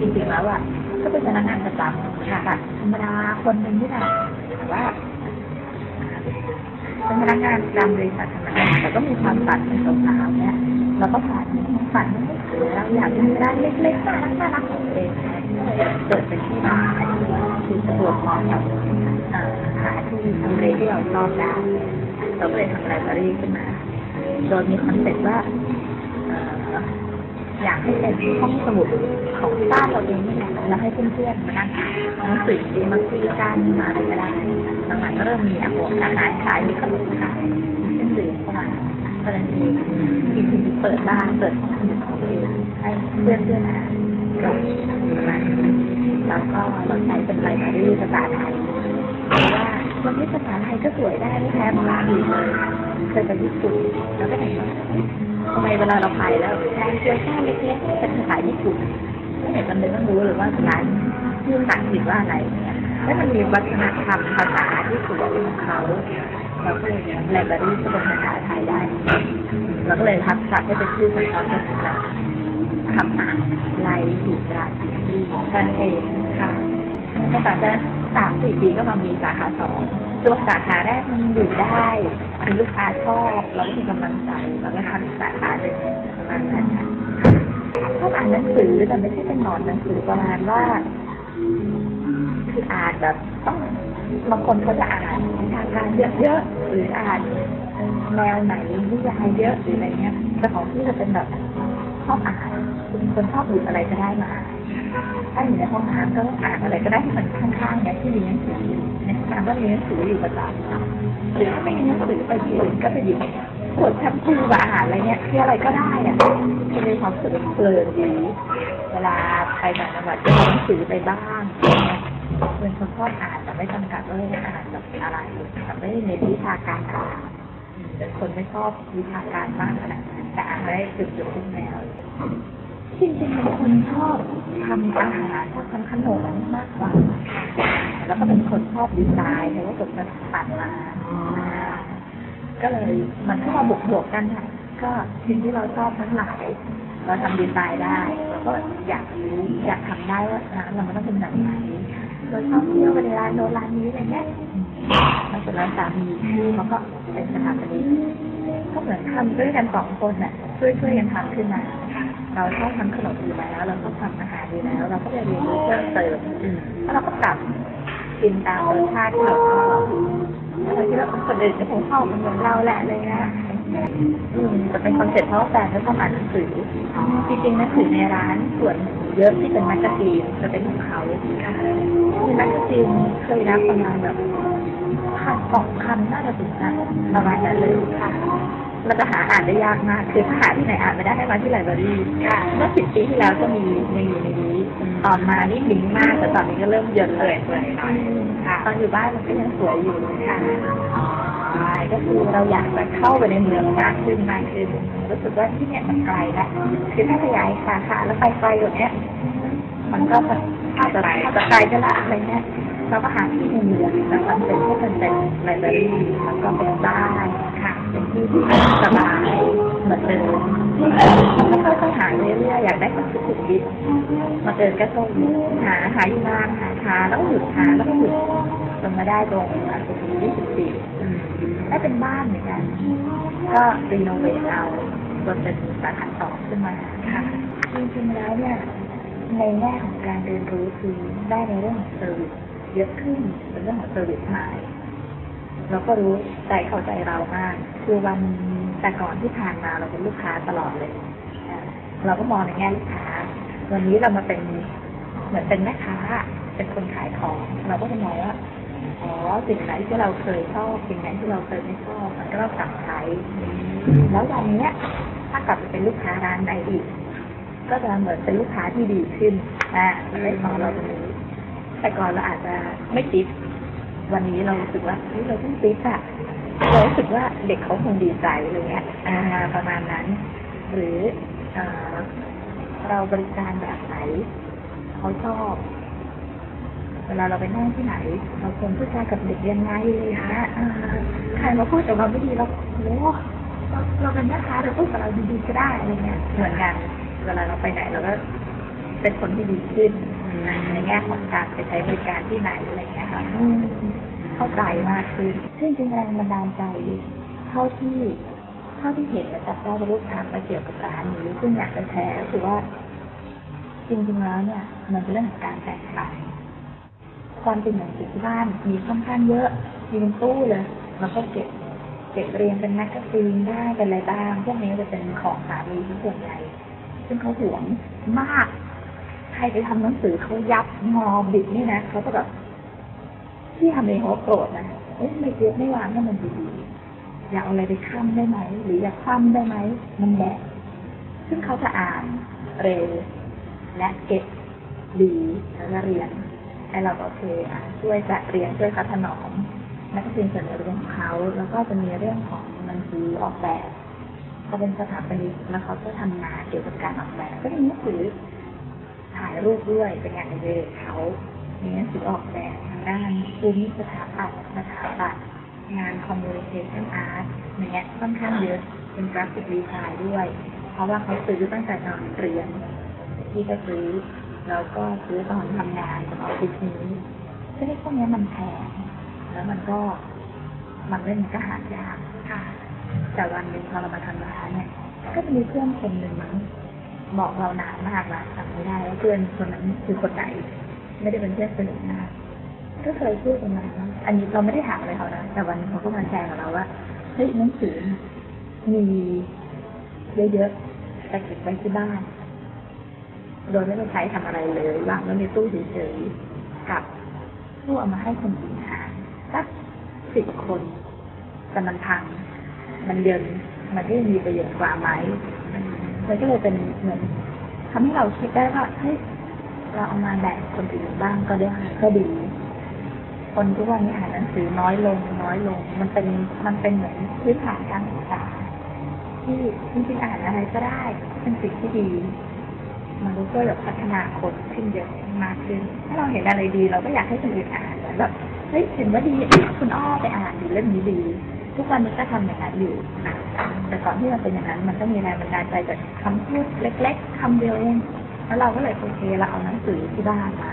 จริงๆแล้วอะก็เป็นพนักงานประจำค่ะธรรมดาคนหนึ่งที่แบบแต่ว่าเป็นพนักงานประจำบริษัทธรรมดาแต่ก็มีความฝันเป็นสาวๆเนี่ยเราก็ฝันฝันไม่ถึงเราอยากมีร้านเล็กๆน่ารักน่ารักของเองเปิดเป็นที่มาคือสะดวกเหมาะกับเอ่อหาที่ทำเลที่เราชอบได้เราก็เลยทำไลบรารีขึ้นมา โดยมีคอนเซ็ปต์ว่า อยากให้เป็นห้องสมุดของบ้านเราเองนี่แหละแล้วให้เพื่อนๆมานั่งอ่านหนังสือดีมาคุยกันมาอะไรก็ได้หลังๆก็เริ่มมีอาหารอาหารขายมีขนมขายมีเครื่องดื่มเข้ามาก็เลยมีมีทีเปิดบ้านเปิดห้องสมุดของตัวเองให้เพื่อนๆอ่านก็ประมาแล้วก็เราใช้เป็นไลบรารีภาษาไทยว่าวันนี้ภาษาไทยก็สวยได้ไม่แพ้ภาษาอื่นเลยเคยไปญี่ปุ่นแล้วก็เห็นว่า ทำไมเวลาเราไปแล้วการเจอแค่เล็กๆเป็นภาษาญี่ปุ่นไม่เห็นมันเลยต้องรู้เลยว่าร้านชื่อภาษาอังกฤษว่าอะไรเนี่ยแล้วมันมีวัฒนธรรมภาษาที่สวยของเขาเราก็เลยไลบรารีก็เป็นภาษาไทยได้เราก็เลยทับศัพท์ให้เป็นชื่อของเขาก็คือแบบคำอ่านไลหิราชินีท่านเองค่ะภาษาจะสามสี่ปีก็มามีสาขาสอง ตัวสาขาแรกมันอยู่ได้มีลูกค้าชอบเราก็มีกำลังใจเราก็ทำสาขาหนึ่งประมาณนั้นค่ะชอบอ่านหนังสือแต่ไม่ใช่เป็นหนอนหนังสือประมาณว่าคืออ่านแบบต้องบางคนเขาจะอ่านวิชาการเยอะๆหรืออ่านแนวไหนนิยายเยอะหรืออะไรเงี้ยแต่ของที่จะเป็นแบบชอบอ่านคือเป็นคนชอบหยิบอะไรก็ได้มาอ่าน ถ้าอยู่ในห้องน้ำก็อ่านอะไรก็ได้ที่มันข้างๆเนี่ยที่มีหนังสืออยู่ในห้องน้ำก็มีหนังสืออยู่ประจำหรือถ้าไม่มีหนังสือไปที่อื่นก็ไปหยิบขวดแชมพูมาอ่านอะไรเงี้ยคืออะไรก็ได้อะที่มีความสุขเพลินดีเวลาไปต่างจังหวัดก็เอาหนังสือไปบ้างเป็นคนชอบอ่านแต่ไม่จำกัดว่าอ่านแบบอะไรแต่ไม่ได้เน้นวิชาการอ่านเป็นคนไม่ชอบวิชาการมากขนาดนั้นแต่อ่านได้จุดจุดทุกแนว จริงๆเป็นคนชอบทำอาหารชอบทำขนมมากกว่า แล้วก็เป็นคนชอบดีไซน์เพราะว่าจบมาตัดมาก็เลยมันก็มาบวกบวกๆกันค่ะก็สิ่งที่เราชอบทั้งหลายเราทำดีไซน์ได้แล้วก็อยากรู้อยากทำได้ว่าร้านเรามันต้องเป็นแบบไหนเราชอบเที่ยวไปร้านโน้นร้านนี้อะไรเงี้ยแล้วเสร็จแล้วสามีเขาก็เป็นสถาปนิกก็เหมือนทำด้วยกันสองคนน่ะช่วยช่วยกันทำขึ้นมา เราชอบทำขนมอยู่แล้ว เราก็ทำอาหารอยู่แล้ว เราก็ไปเรียนรู้เพิ่มเติมแล้วเราก็ปรับกินตามรสชาติที่เราชอบเราคิดว่าคนอื่นจะคงชอบมันเหมือนเราแหละเงี้ยอืมจะเป็นคอนเซ็ปต์เพราะว่าแฟนเขาชอบอ่านหนังสือจริงๆหนังสือในร้านส่วนเยอะที่เป็นแมกกาซีนจะเป็นของเขามีแมกกาซีนเคยรับประมาณแบบพันสองพันน่าจะถึงนะประมาณนั้นเลยค่ะ เราจะหาอ่านได้ยากมาก คือถ้าหาที่ไหนอ่านไม่ได้ให้มาที่ไลบรารีค่ะเมื่อสิบปีที่แล้วก็มีในอยู่ในนี้ตอนมานี่ลิงก์มาก แต่ตอนนี้ก็เริ่มเยินเลยเลยหน่อยค่ะตอนอยู่บ้านมันก็ยังสวยอยู่ค่ะใช่ก็คือเราอยากจะเข้าไปในเมืองมากขึ้นมากขึ้นรู้สึกว่าที่เนี่ยมันไกลแล้วคือถ้าขยายสาขาแล้วไปไกลแบบเนี้ยมันก็จะถ้าจะถ้าจะไกลก็ละอะไรเงี้ยเราก็หาที่ในเมืองแล้วมันเป็นที่มันเป็นไลบรารีแล้วก็เป็นบ้านค่ะเป็นที่ที่ สบายเหมือนเดิมแล้วก็ต้องหาเรื่อยๆอยากได้ความสุขสุขดิบมาเดินก็ต้องหาหาอยู่นานหาหาแล้วหยุดหาแล้วหยุดจนมาได้ตรงอะสุขุมยี่สิบสี่ได้เป็นบ้านเหมือนกัน ก็รีโนเวทเอาจนเป็นสาขาสองขึ้นมาค่ะจริงๆแล้วเนี่ยในแง่ของการเรียนรู้คือได้ในเรื่องของเซอร์วิสเยอะขึ้นเป็นเรื่องของเซอร์วิสใหม่ เราก็รู้ใจเข้าใจเรามาก คือวันแต่ก่อนที่ผ่านมาเราเป็นลูกค้าตลอดเลย เราก็มองในแง่ลูกค้า วันนี้เรามาเป็นเหมือนเป็นแม่ค้า เป็นคนขายของ เราก็จะมองว่าอ๋อสิ่งไหนที่เราเคยชอบสิ่งไหนที่เราเคยไม่ชอบมันก็ต้องปรับใช้แล้ววันนี้ยถ้ากลับไปเป็นลูกค้าร้านไหนอีก ก็จะเหมือนเป็นลูกค้าที่ดีขึ้นอ่าได้สอนเราตรงนี้แต่ก่อนเราอาจจะไม่ติด วันนี้เรารู้สึกว่าเฮ้ยเราต้องติดอะเรารู้สึกว่าเด็กเขาคงดีใจอะไรเงี้ยอ่าประมาณนั้น หรือเอ่อเราบริการแบบไหนเขาชอบ เวลาเราไปนั่งที่ไหน เราควรพูดจากับเด็กยังไงเลยฮะอ่าใครมาพูดกับเราไม่ดีเราโอ้เราเราเป็นแม่ค้าเราพูดกับเราดีๆก็ได้อะไรเงี้ยเหมือนกัน เวลาเราไปไหนเราก็เป็นคนที่ดีขึ้น ในแง่ของการไปใช้บริการที่ไหนอะไรเงี้ยค่ะเข้าใจมากขึ้นซึ่งจริงๆแรงบันดาลใจเท่าที่เท่าที่เห็นและจับได้ว่าลูกทำมาเกี่ยวกับร้านนี้ซึ่งอยากจะแชร์ก็คือว่าจริงๆแล้วเนี่ย มันเป็นเรื่องของการแบ่งปันความเป็นหนังสือที่บ้านมีค่อนข้างเยอะมีเป็นตู้เลยแล้วก็เก็บเก็บเรียงเป็นแมกกาซีนได้เป็นอะไรบ้าง พวกนี้จะเป็นของสามีที่ส่วนใหญ่ซึ่งเขาหวงมาก ใครไปทำหนังสือเขายับงอบิดนี่นะเขาก็แบบที่ทำเองเขาก็โกรธนะเอ้ยไม่เก็บไม่วางให้มันดีๆอยากเอาอะไรไปค้ำได้ไหม หรืออยากคว่ำได้ไหมมันแดะซึ่งเขาจะอ่านเร็วและเก็บดีแล้วก็เรียนไอ้เราก็โอเคอะช่วยจัดเรียนช่วยคัดถนอมนักเรียนส่วนใหญ่เป็นของเขาแล้วก็จะมีเรื่องของหนังสือออกแบบเขาเป็นสถาปนิกแล้วเขาก็ทำงานเกี่ยวกับการออกแบบ ก็มีหนังสือ ถ่ายรูปด้วยเป็นงานในเวกเขามีหนังสือออกแบบทางด้านภูมิสถาปัตย์สถาปัตย์งาน communication art อย่างเงี้ยค่อนข้างเยอะเป็นกราฟิกดีไซน์ด้วย เพราะว่าเขาซื้อตั้งแต่ตอนเรียนที่ก็ซื้อแล้วก็ซื้อตอนทำงานกับออฟฟิศนี้ซึ่งไอ้พวกเนี้ยมันแพงแล้วมันก็มันเล่นมันก็หายากค่ะแต่วันหนึ่งพอเรามาทำร้านเนี่ย ก็จะมีเพื่อนคนหนึ่งมั้ง บอกเรานานมากละจำไม่ได้ว่าเพื่อนคนนั้นคือคนไหนไม่ได้เป็นเพื่อนสนิทนะก็เคยพูดประมาณว่าอันนี้เราไม่ได้ถามอะไรเขานะแต่วันนึงเขาก็มาแชร์กับเราว่าเฮ้ยหนังสือมีเยอะๆแต่เก็บไว้ที่บ้าน โดยไม่ได้ใช้ทำอะไรเลยวางไว้ในตู้เฉยๆกับผู้เอามาให้คนอื่นอ่าสักสิบคนแต่มันพังมันเดินมันก็ยังมีประโยชน์กว่าไหม มันก็เลยเป็นเหมือนทำให้เราคิดได้ว่าเฮ้ยเราเอามาแบ่งคนอื่นบ้างก็ได้ก็ดี คนทุกวันนี้อ่านหนังสือน้อยลงน้อยลง มันเป็นมันเป็นเหมือนพื้นฐานการศึกษาที่จริงๆอ่านอะไรก็ได้ เป็นสิ่งที่ดี มันก็ช่วยแบบพัฒนาคนขึ้นเยอะมากขึ้น ถ้าเราเห็นอะไรดี เราก็อยากให้คนอื่นอ่านแบบเฮ้ยเห็นว่าดีคุณอ้อไปอ่านดีเล่มนี้ดี ทุกวันนี้ก็ทำอย่างนั้นอยู่ แต่ก่อนที่มันเป็นอย่างนั้น มันก็มีแรงบันดาลใจจากคำพูดเล็ก ๆคำเดียวเองแล้วเราก็เลยโอเคเราเอาหนังสือที่บ้านมา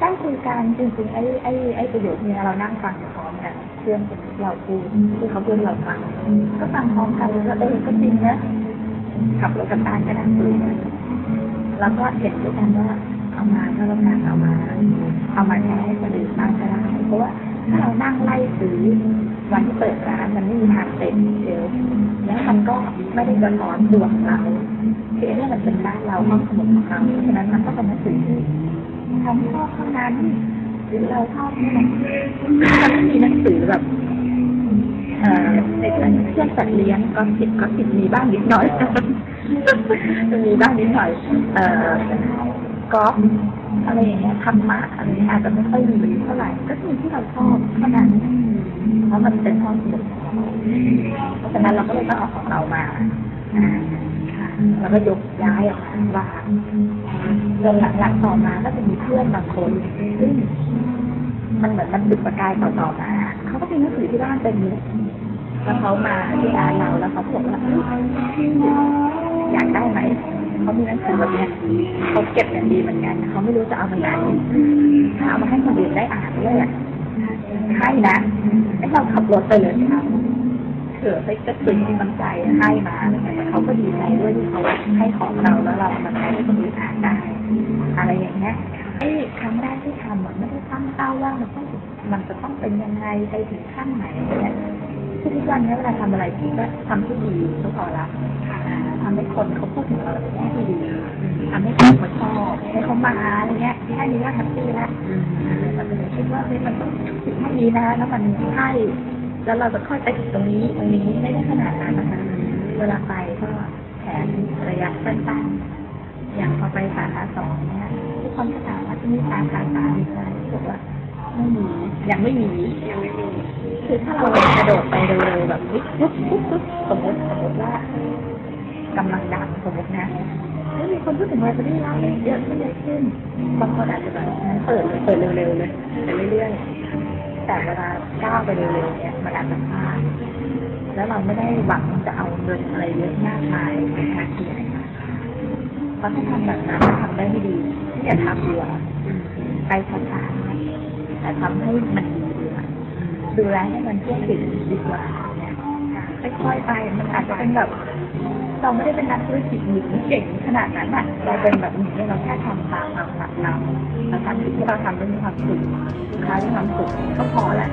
ได้คุยกันจริงๆไอ้ไอ้ไอ้ประโยชน์เนี้ยเรานั่งฟังพร้อมกันเพื่อนเราพูดคือเขาเพื่อนเราฟังก็ฟังพร้อมกันแล้วก็เออก็จริงนะขับรถกับบ้านก็นั่งคุยแล้วก็เห็นด้วยกันว่าเอามาถ้าเรางานเอามาเอามาแชร์ให้คนอื่นบ้างก็ได้เพราะว่าถ้าเรานั่งไล่ซื้อ วันที่เปิดร้านมันไม่มีทางเต็มเดียวแล้วมันก็ไม่ได้สะท้อนดวงเราคือเนี่ยมันเป็นบ้านเราห้องสมุดของเราะฉะนั้นมันก็เป็นหนังสือที่ทำชอบเท่านั้นหรือเราชอบเท่านั้นมันไม่มีหนังสือแบบเอ่อในเครื่องสัตว์เลี้ยงก็ติดก็ติดมีบ้างนิดหน่อยมีบ้างนิดหน่อย เอ่อกอล์ฟอะไรอย่างเงี้ยธรรมะอะไรเงี้ยอาจจะไม่ค่อยมีเท่าไหร่ก็คือที่เราชอบเท่านั้น เพราะมันเป็นห้องสมุดขเพราะฉะนั้นเราก็เลยต้องเอาของเรามาแล้วก็ยกย้ายออกมาวางจนหลังๆต่อมาก็จะมีเพื่อนบางคนซึ่งมันเหมือนมันดึกประกายต่อๆมาเขาก็มีหนังสือที่บ้านเป็นเลยแล้วเขามาที่ร้านเราแล้วเขาบอกว่าอ้ยอยากได้ไหมเขามีหนังสือแบบนี้เขาเก็บอย่างดีเหมือนกันเขาไม่รู้จะเอาไปไหนถ้าเอามาให้คนอื่นได้อ่านด้วยอะ ให้นะให้เราขับรถไปเลยค่ะเผื่อไปกระตุ้นมีน้ำใจให้มาเขาก็ดีใจด้วยที่เขาให้ของเราแล้วเราเอามาใช้ให้คนอื่นอ่านได้อะไรอย่างเงี้ยไอ้ครั้งแรกที่ทำอะไม่ได้ตั้งเป้าว่ามันต้องมันจะต้องเป็นยังไงไปถึงขั้นไหนเนี่ยทุกวันนี้เวลาทำอะไรพี่ก็ทำที่ดีก็พอละอ่า ทำให้คนเขาพูดถึงเราในแง่ดีทำให้คนเขาชอบให้เขามาอะไรเงี้ยแค่นี้ก็แฮปปี้ละเราก็เลยคิดว่าเฮ้ยมันต้องถึงให้ดีนะแล้วมันใช่แล้วเราจะค่อยไปถึงตรงนี้ตรงนี้ไม่ได้ขนาดนั้นนะคะเวลาไปก็แผนระยะสั้นๆอย่างพอไปสาขาสองเนี่ยทุกคนก็ถามว่าจะมีสาขาสามอีกไหมบอกว่าไม่มียังไม่มียังไม่มีคือถ้าเรากระโดดไปเร็วๆแบบปุ๊บปุ๊บปุ๊บปุ๊บสมมติสมมติว่า กำลังดังสมมตินะแล้วมีคนพูดถึงไลบรารีเราเยอะขึ้นเยอะขึ้นบางคนอาจจะแบบงั้นเปิดเลยเปิดเร็วๆเลยไปเรื่อยๆแต่เวลาก้าวไปเร็วๆเนี่ยมันอาจจะพลาดแล้วเราไม่ได้หวังจะเอาเงินอะไรเยอะมากมายในการที่ไหนมาเพราะถ้าทำแบบนั้นทำได้ไม่ดีอย่าทำดีกว่าไปช้าๆแต่ทำให้มันดีอะดูแลให้มันทั่วถึงดีกว่าเนี่ยค่อยๆไปมันอาจจะเป็นแบบ เราไม่ได้เป็นนักธุรกิจหญิงเก่งขนาดนั้นอะเราเป็นแบบหญิงเนี่ยเราแค่ทำตามทำตามทำเราทำสิ่งที่เราทำด้วยความสุขลูกค้ามีความสุขก็พอแหละ